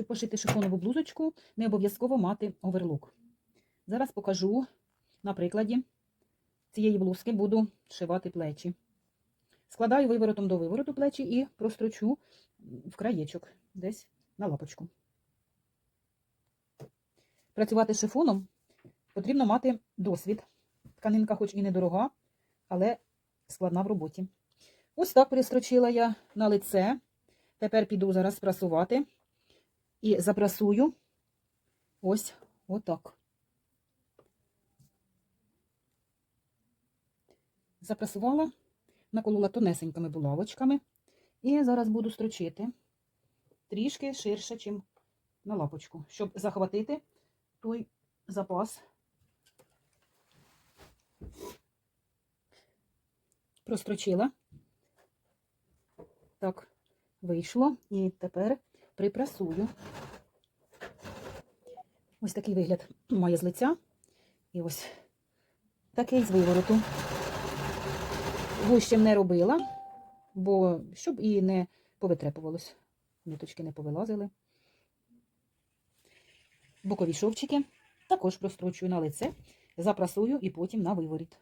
щоб пошити шифонову блузочку, не обов'язково мати оверлок. Зараз покажу на прикладі цієї блузки буду шивати плечі. Складаю виворотом до вивороту плечі і прострочу в краєчок, десь на лапочку. Працювати шифоном потрібно мати досвід. Тканинка хоч і недорога, але складна в роботі. Ось так пристрочила я на лице. Тепер піду зараз прасувати і запрасую ось отак. Запрасувала, наколола тонесенькими булавочками. І зараз буду строчити трішки ширше, ніж на лапочку, щоб захватити той запас. Прострочила. Так, вийшло. І тепер припрасую. Ось такий вигляд має з лиця. І ось такий з вивороту. Гущем не робила, бо щоб і не повитрепувалось. Ниточки не повилазили. Бокові шовчики також прострочую на лице, запрасую і потім на виворіт.